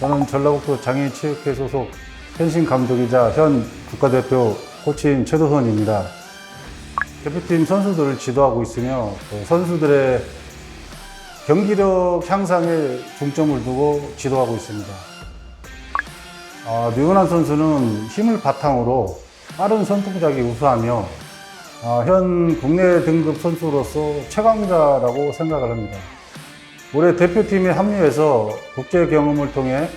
저는 전라북도 장애인체육회 소속 펜싱 감독이자 현 국가대표 코치인 최도선입니다. 대표팀 선수들을 지도하고 있으며 그 선수들의 경기력 향상에 중점을 두고 지도하고 있습니다. 아, 류은환 선수는 힘을 바탕으로 빠른 선풍작이 우수하며 아, 현 국내 등급 선수로서 최강자라고 생각을 합니다. 올해 대표팀에 합류해서 국제 경험을 통해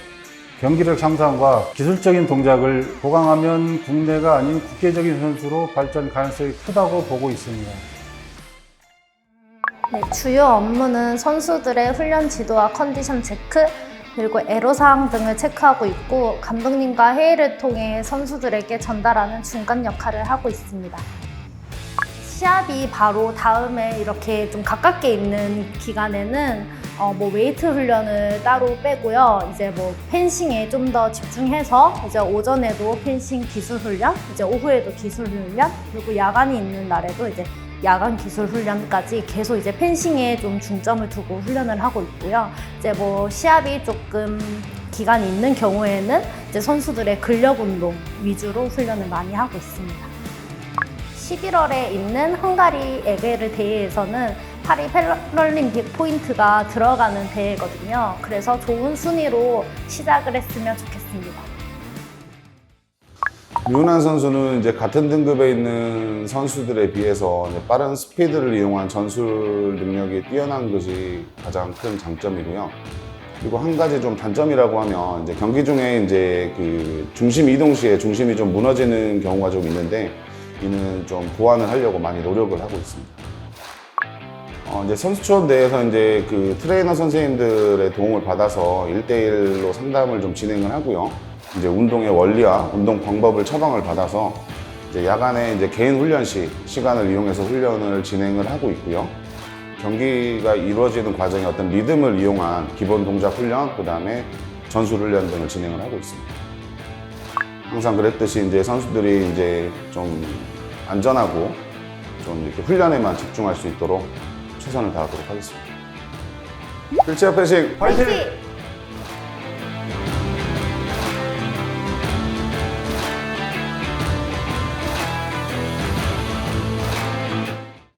경기력 향상과 기술적인 동작을 보강하면 국내가 아닌 국제적인 선수로 발전 가능성이 크다고 보고 있습니다. 네, 주요 업무는 선수들의 훈련 지도와 컨디션 체크, 그리고 애로사항 등을 체크하고 있고, 감독님과 회의를 통해 선수들에게 전달하는 중간 역할을 하고 있습니다. 시합이 바로 다음에 이렇게 좀 가깝게 있는 기간에는 어, 뭐 웨이트 훈련을 따로 빼고요. 이제 뭐 펜싱에 좀 더 집중해서 이제 오전에도 펜싱 기술 훈련, 이제 오후에도 기술 훈련, 그리고 야간이 있는 날에도 이제 야간 기술 훈련까지 계속 이제 펜싱에 좀 중점을 두고 훈련을 하고 있고요. 이제 뭐 시합이 조금 기간이 있는 경우에는 이제 선수들의 근력 운동 위주로 훈련을 많이 하고 있습니다. 11월에 있는 헝가리 에게르 대회에서는 파리 패럴림픽 포인트가 들어가는 대회거든요. 그래서 좋은 순위로 시작을 했으면 좋겠습니다. 류난 선수는 이제 같은 등급에 있는 선수들에 비해서 빠른 스피드를 이용한 전술 능력이 뛰어난 것이 가장 큰 장점이고요. 그리고 한 가지 좀 단점이라고 하면 이제 경기 중에 이제 그 중심 이동 시에 중심이 좀 무너지는 경우가 좀 있는데 이는 좀 보완을 하려고 많이 노력을 하고 있습니다. 어, 이제 선수촌 내에서 이제 그 트레이너 선생님들의 도움을 받아서 1대1로 상담을 좀 진행을 하고요. 이제 운동의 원리와 운동 방법을 처방을 받아서 이제 야간에 이제 개인 훈련 시 시간을 이용해서 훈련을 진행을 하고 있고요. 경기가 이루어지는 과정에 어떤 리듬을 이용한 기본 동작 훈련, 그 다음에 전술 훈련 등을 진행을 하고 있습니다. 항상 그랬듯이 이제 선수들이 이제 좀 안전하고 좀 이렇게 훈련에만 집중할 수 있도록 최선을 다하도록 하겠습니다. 패싱 화이팅! 화이팅!